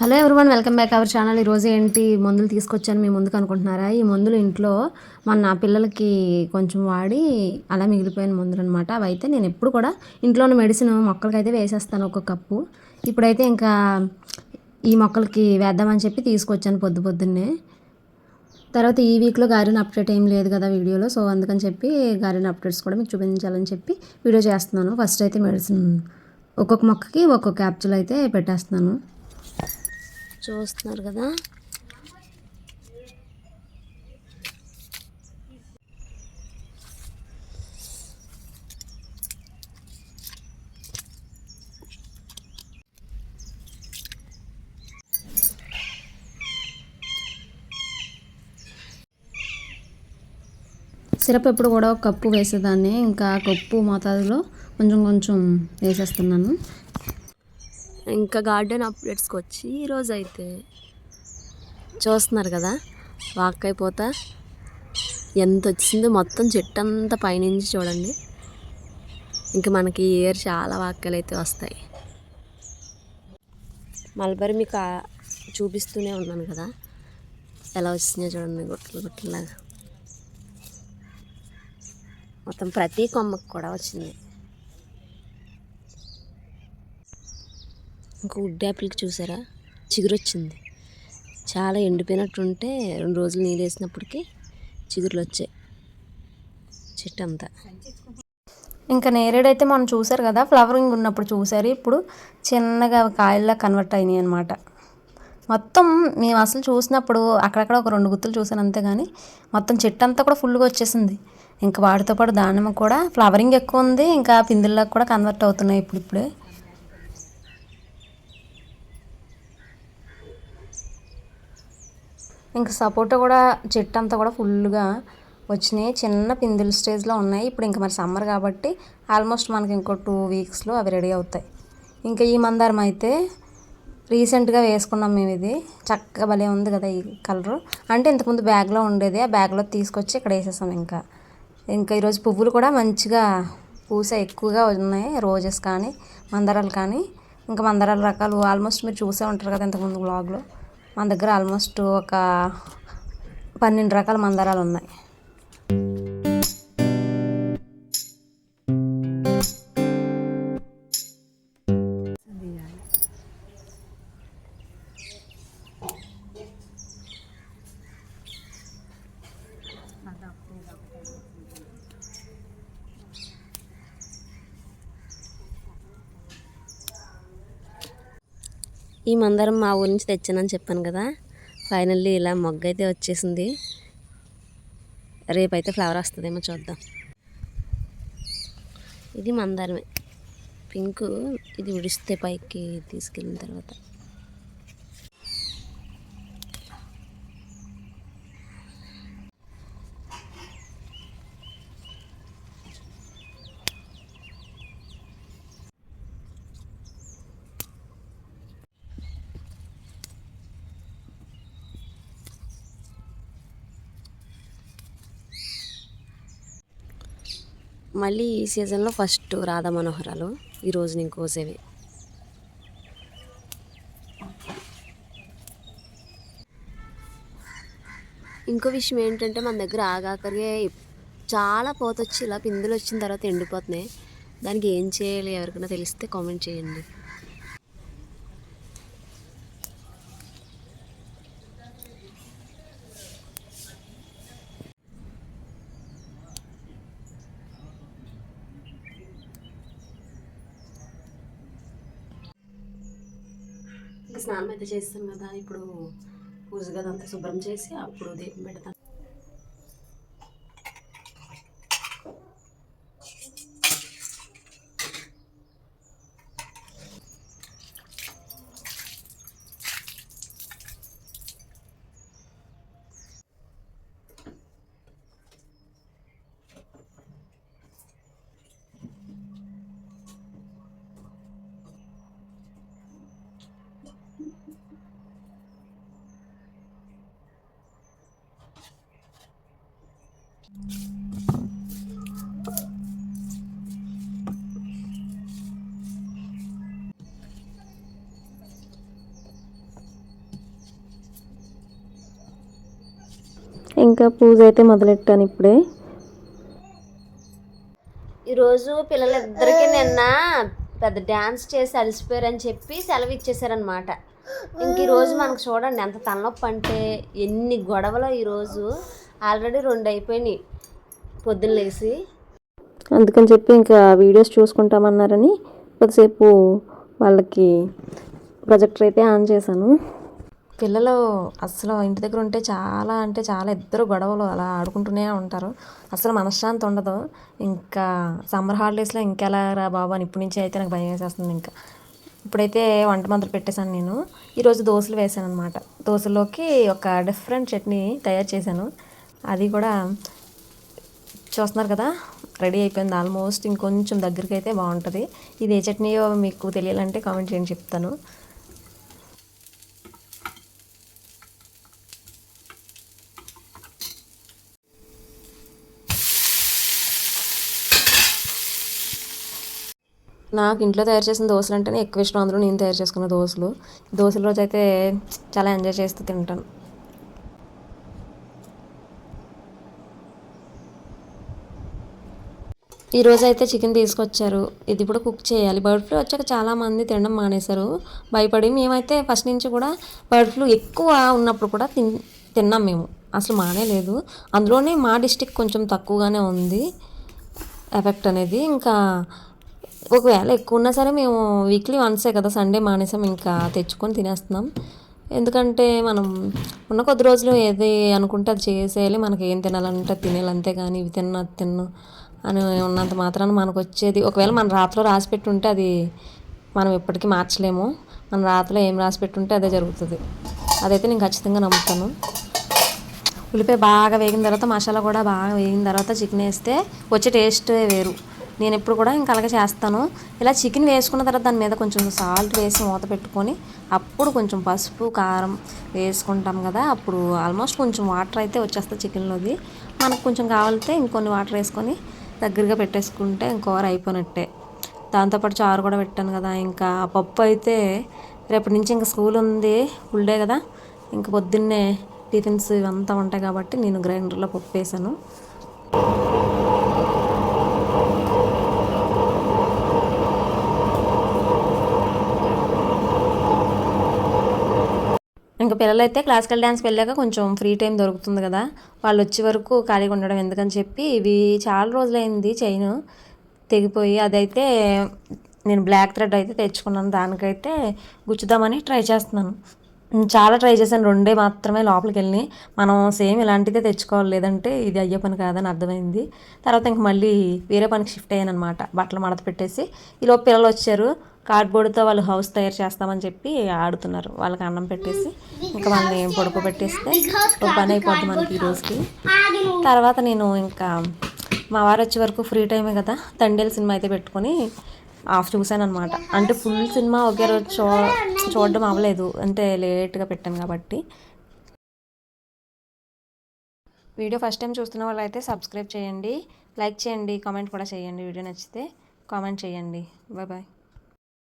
Hello everyone welcome back our channel. ఈరోజు ఏంటి? మందులు తీసుకొచ్చాను మీ ముందుకు అనుకుంటున్నారా? ఈ మందులు ఇంట్లో మన నా పిల్లలకి కొంచెం వాడి అలా మిగిలిపోయిన మందులు అనమాట అవి అయితే నేను ఎప్పుడు కూడా ఇంట్లోని మెడిసిన్ మొక్కలకి అయితే వేసేస్తాను ఒక కప్పు. ఇప్పుడైతే ఇంకా ఈ మొక్కలకి వేద్దామని చెప్పి తీసుకొచ్చాను పొద్దు పొద్దున్నే. తర్వాత ఈ వీక్లో గారిన అప్డేట్ ఏం లేదు కదా వీడియోలో సో అందుకని చెప్పి గారిన అప్డేట్స్ కూడా మీకు చూపించాలని చెప్పి వీడియో చేస్తున్నాను. ఫస్ట్ అయితే మెడిసిన్ ఒక్కొక్క మొక్కకి ఒక్కొక్క క్యాప్చుల్ అయితే పెట్టేస్తున్నాను. చూస్తున్నారు కదా. సిరప్ ఎప్పుడు కూడా ఒక కప్పు వేసేదాన్ని. ఇంకా కప్పు మోతాదులో కొంచెం కొంచెం వేసేస్తున్నాను. ఇంకా గార్డెన్ అప్డేట్స్కి వచ్చి ఈరోజు అయితే చూస్తున్నారు కదా వాక్ అయిపోతా ఎంత వచ్చిందో మొత్తం చెట్టు అంతా పైనుంచి చూడండి. ఇంకా మనకి ఇయర్ చాలా వాక్యాలు అయితే వస్తాయి. మల్బరీ మీకు చూపిస్తూనే ఉన్నాను కదా ఎలా వచ్చినాయో చూడండి గుట్టలు గుట్టలాగా మొత్తం ప్రతి కొమ్మకు కూడా వచ్చింది. ఇంకా వుడ్ యాపిల్కి చూసారా? చిగురు వచ్చింది చాలా ఎండిపోయినట్టుంటే రెండు రోజులు నీళ్ళు వేసినప్పటికీ చిగురులు వచ్చాయి చెట్టు అంతా. ఇంకా నేరేడైతే మనం చూసారు కదా ఫ్లవరింగ్ ఉన్నప్పుడు చూసారు. ఇప్పుడు చిన్నగా కాయల్లా కన్వర్ట్ అయినాయి అనమాట మొత్తం మేము అసలు చూసినప్పుడు అక్కడక్కడ ఒక రెండు గుత్తులు చూసాను అంతే కానీ మొత్తం చెట్టు అంతా కూడా ఫుల్గా వచ్చేసింది. ఇంకా వాటితో పాటు దానిమ్మ కూడా ఫ్లవరింగ్ ఎక్కువ ఉంది. ఇంకా పిందుల్లా కూడా కన్వర్ట్ అవుతున్నాయి ఇప్పుడు ఇప్పుడే ఇంకా సపోటా కూడా చెట్టు అంతా కూడా ఫుల్గా వచ్చినాయి. చిన్న పిందుల స్టేజ్లో ఉన్నాయి. ఇప్పుడు ఇంకా మరి సమ్మర్ కాబట్టి ఆల్మోస్ట్ మనకి ఇంకో టూ వీక్స్లో అవి రెడీ అవుతాయి. ఇంకా ఈ మందారం అయితే రీసెంట్గా వేసుకున్నాం మేము ఇది. చక్కగా భలే ఉంది కదా ఈ కలరు. అంటే ఇంతకుముందు బ్యాగ్లో ఉండేది. ఆ బ్యాగ్లో తీసుకొచ్చి ఇక్కడ వేసేసాం ఇంకా. ఇంకా ఈరోజు పువ్వులు కూడా మంచిగా పూస ఎక్కువగా ఉన్నాయి. రోజెస్ కానీ మందారాలు కానీ. ఇంకా మందారాల రకాలు ఆల్మోస్ట్ మీరు చూసే ఉంటారు కదా ఇంతకుముందు బ్లాగ్లో మన దగ్గర ఆల్మోస్ట్ ఒక పన్నెండు రకాల మందారాలు ఉన్నాయి. ఈ మందారం మా ఊరి నుంచి తెచ్చానని చెప్పాను కదా. ఫైనల్లీ ఇలా మొగ్గ అయితే వచ్చేసింది. రేపైతే ఫ్లవర్ వస్తుందేమో చూద్దాం. ఇది మందారమే. పింక్ ఇది ఉడిస్తే పైకి తీసుకెళ్ళిన తర్వాత. మళ్ళీ ఈ సీజన్లో ఫస్ట్ రాధా మనోహరాలు ఈరోజు నేను కోసేవి. ఇంకో విషయం ఏంటంటే మన దగ్గర ఆగాకరిగే చాలా పోతొచ్చి ఇలా పిందులు వచ్చిన తర్వాత ఎండిపోతున్నాయి. దానికి ఏం చేయాలి ఎవరికైనా తెలిస్తే కామెంట్ చేయండి. స్నానం అయితే చేస్తాను కదా ఇప్పుడు పూజ గదంతా శుభ్రం చేసి అప్పుడు దీపం పెడతాను ఇంకా పూజ అయితే మొదలెట్టాను ఇప్పుడే. ఈరోజు పిల్లలిద్దరికీ నిన్న పెద్ద డ్యాన్స్ చేసి అలసిపోయారని చెప్పి సెలవు ఇచ్చేసారనమాట ఇంక ఈరోజు మనకు చూడండి ఎంత తలనొప్పి అంటే ఎన్ని గొడవలో ఈరోజు. ఆల్రెడీ రెండు అయిపోయినాయి పొద్దున్న లేసి. అందుకని చెప్పి ఇంకా వీడియోస్ చూసుకుంటామన్నారని కొద్దిసేపు వాళ్ళకి ప్రొజెక్టర్ అయితే ఆన్ చేశాను. పిల్లలు అసలు ఇంటి దగ్గర ఉంటే చాలా అంటే చాలా ఇద్దరు గొడవలు అలా ఆడుకుంటూనే ఉంటారు. అసలు మనశ్శాంతి ఉండదు. ఇంకా సమ్మర్ హాలిడేస్లో ఇంకెలా రా బాబు అని ఇప్పటి నుంచి అయితే నాకు భయం వేసేస్తుంది ఇంకా. ఇప్పుడైతే వంట మందులు పెట్టేశాను నేను. ఈరోజు దోశలు వేసాను అనమాట దోశలోకి ఒక డిఫరెంట్ చట్నీ తయారు చేశాను. అది కూడా చూస్తున్నారు కదా రెడీ అయిపోయింది ఆల్మోస్ట్. ఇంకొంచెం దగ్గరికి అయితే బాగుంటుంది. ఇది ఏ చట్నీయో మీకు తెలియాలంటే కామెంట్ చేయండి చెప్తాను. నాకు ఇంట్లో తయారు చేసిన దోశలు అంటేనే ఎక్కువ ఇష్టం. అందులో నేను తయారు చేసుకున్న దోశలు. దోశల రోజు అయితే చాలా ఎంజాయ్ చేస్తూ తింటాను. ఈరోజు అయితే చికెన్ తీసుకొచ్చారు. ఇది కూడా కుక్ చేయాలి. బర్డ్ ఫ్లూ వచ్చాక చాలామంది తినడం మానేశారు. భయపడి మేమైతే ఫస్ట్ నుంచి కూడా బర్డ్ ఫ్లూ ఎక్కువ ఉన్నప్పుడు కూడా తిన్ తిన్నాం మేము. అసలు మానేలేదు. అందులోనే మా డిస్టిక్ కొంచెం తక్కువగానే ఉంది. ఎఫెక్ట్ అనేది ఇంకా ఒకవేళ ఎక్కువ ఉన్నా సరే మేము వీక్లీ వన్సే కదా సండే మానేసాం. ఇంకా తెచ్చుకొని తినేస్తున్నాం. ఎందుకంటే మనం ఉన్న కొద్ది రోజులు ఏది అనుకుంటే అది చేసేయాలి. మనకి ఏం తినాలంటే అది తినేయాలి. అంతే కానీ ఇవి తిన్నా అది తిన్నా అని ఉన్నంత మాత్రాన మనకు వచ్చేది ఒకవేళ మన రాతలో రాసి పెట్టుంటే అది మనం ఎప్పటికీ మార్చలేము. మన రాతలో ఏం రాసి పెట్టుంటే అదే జరుగుతుంది. అదైతే నేను ఖచ్చితంగా నమ్ముతాను. ఉల్లిపాయ బాగా వేగిన తర్వాత మసాలా కూడా బాగా వేగిన తర్వాత చికెన్ వేస్తే వచ్చే టేస్ట్ వేరు. నేను ఎప్పుడు కూడా ఇంకా అలాగే చేస్తాను. ఇలా చికెన్ వేసుకున్న తర్వాత దాని మీద కొంచెం సాల్ట్ వేసి మూత పెట్టుకొని అప్పుడు కొంచెం పసుపు కారం వేసుకుంటాం కదా అప్పుడు ఆల్మోస్ట్ కొంచెం వాటర్ అయితే వచ్చేస్తుంది చికెన్లోది. మనకు కొంచెం కావాలితే ఇంకొన్ని వాటర్ వేసుకొని దగ్గరగా పెట్టేసుకుంటే కూర అయిపోయినట్టే. దాంతోపాటు చారు కూడా పెట్టాను కదా ఇంకా పప్పు అయితే రేపటి నుంచి ఇంకా స్కూల్ ఉంది ఫుల్ డే కదా. ఇంకా పొద్దున్నే టిఫిన్స్ ఇవంతా ఉంటాయి కాబట్టి నేను గ్రైండర్లో పప్పు వేసాను. ఇంకా పిల్లలైతే క్లాసికల్ డ్యాన్స్కి వెళ్ళాక కొంచెం ఫ్రీ టైం దొరుకుతుంది కదా. వాళ్ళు వచ్చే వరకు ఖాళీగా ఉండడం ఎందుకని చెప్పి ఇవి చాలా రోజులైంది చైన్ తెగిపోయి అదైతే నేను బ్లాక్ థ్రెడ్ అయితే తెచ్చుకున్నాను. దానికైతే గుచ్చుదామని ట్రై చేస్తున్నాను. చాలా ట్రై చేశాను. రెండే మాత్రమే లోపలికి వెళ్ళి మనం సేమ్ ఇలాంటిదే తెచ్చుకోవాలి. లేదంటే ఇది అయ్యే పని కాదని అర్థమైంది. తర్వాత ఇంక మళ్ళీ వేరే పనికి షిఫ్ట్ అయ్యాను అనమాట బట్టలు మడత పెట్టేసి. ఈలోపు పిల్లలు వచ్చారు. కార్డ్బోర్డ్తో వాళ్ళు హౌస్ తయారు చేస్తామని చెప్పి ఆడుతున్నారు. వాళ్ళకి అన్నం పెట్టేసి ఇంకా వాళ్ళని పడుకోబెట్టేస్తే ఒక పని అయిపోద్ది మనకి ఈ రోజుకి. తర్వాత నేను ఇంకా మా వారు వచ్చే వరకు ఫ్రీ టైమే కదా తండేల్ సినిమా అయితే పెట్టుకొని ఆఫ్ చూశాను అనమాట అంటే ఫుల్ సినిమా ఒకే రోజు చూ చూడడం అవ్వలేదు. అంటే లేట్గా పెట్టాను కాబట్టి. వీడియో ఫస్ట్ టైం చూస్తున్న వాళ్ళు అయితే సబ్స్క్రైబ్ చేయండి లైక్ చేయండి కామెంట్ కూడా చేయండి. వీడియో నచ్చితే కామెంట్ చేయండి. Bye bye.